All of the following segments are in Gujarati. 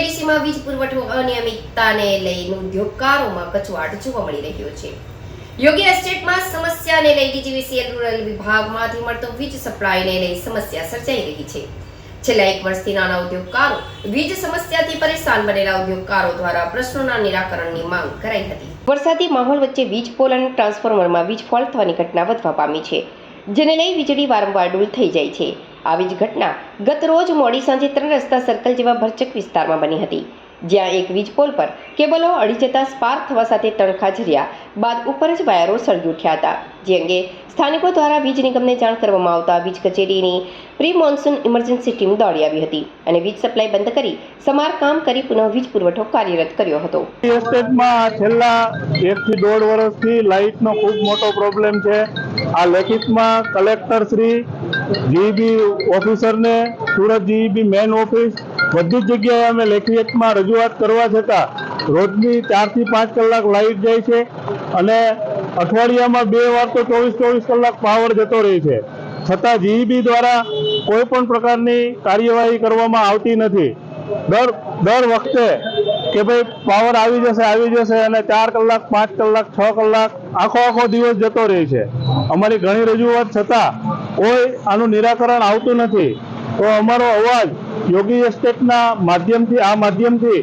એડીસીમાં વીજ પુરવઠો અનિયમિતતાને લઈને ઉદ્યોગકારોમાં કચવાટ જોવા મળી રહ્યો છે. યોગી એસ્ટેટમાં સમસ્યાને લઈ ડીજીવીસીએલ રૂરલ વિભાગમાંથી મળતો વીજ સપ્લાયને લઈ સમસ્યા સર્જાઈ રહી છે. છેલ્લા એક વર્ષથી નાના ઉદ્યોગકારો વીજ સમસ્યાથી પરેશાન બનેલા ઉદ્યોગકારો દ્વારા પ્રશ્નોના નિરાકરણની માંગ કરાઈ હતી. વરસાદી માહોલ વચ્ચે વીજ પોલ અને ટ્રાન્સફોર્મરમાં વીજ ફોલ્ટ થવાની ઘટના વધવા પામી છે, જેને લઈ વીજળી વારંવાર ડૂલ થઈ જાય છે. આવી જ ઘટના ગત રોજ મોડી સાંજે ત્રણ રસ્તા સર્કલ જેવા ભરચક વિસ્તારમાં બની હતી. જ્યાં એક વીજ પોલ પર કેબલો અડી જતા સ્પાર્ક થવા સાથે તણખા ઝર્યા. બાદ ઉપર જ વાયરો સળગી ઉઠ્યા હતા. જે અંગે સ્થાનિકો દ્વારા વીજ નિગમને જાણ કરવામાં આવતા વીજ કચેરીની પ્રી મોન્સૂન ઇમરજન્સી ટીમ દોડી આવી હતી અને વીજ સપ્લાય બંધ કરી સમારકામ કરી પુનઃ વીજ પુરવઠો કાર્યરત કર્યો હતો. છેલ્લા એકથી દોઢ વર્ષથી લાઇટનો ખૂબ મોટો પ્રોબ્લેમ છે. આ લેખિતમાં કલેક્ટર શ્રી જીઈબી ઓફિસરને, સુરત જીઈબી મેન ઓફિસ બધી જ જગ્યાએ અમે લેખિતમાં રજૂઆત કરવા છતાં રોજની ચારથી પાંચ કલાક લાઇટ જાય છે અને અઠવાડિયામાં બે વાર તો ચોવીસ ચોવીસ કલાક પાવર જતો રહે છે. છતાં જીઈબી દ્વારા કોઈ પણ પ્રકારની કાર્યવાહી કરવામાં આવતી નથી. દર દર વખતે કે ભાઈ પાવર આવી જશે આવી જશે અને ચાર કલાક, પાંચ કલાક, છ કલાક આખો આખો દિવસ જતો રહે છે. અમારી ઘણી રજૂઆત છતાં કોઈ આનું નિરાકરણ આવતું નથી. તો અમારો અવાજ યોગી એસ્ટેટના માધ્યમથી, આ માધ્યમથી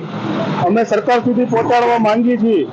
અમે સરકાર સુધી પહોંચાડવા માંગીએ છીએ.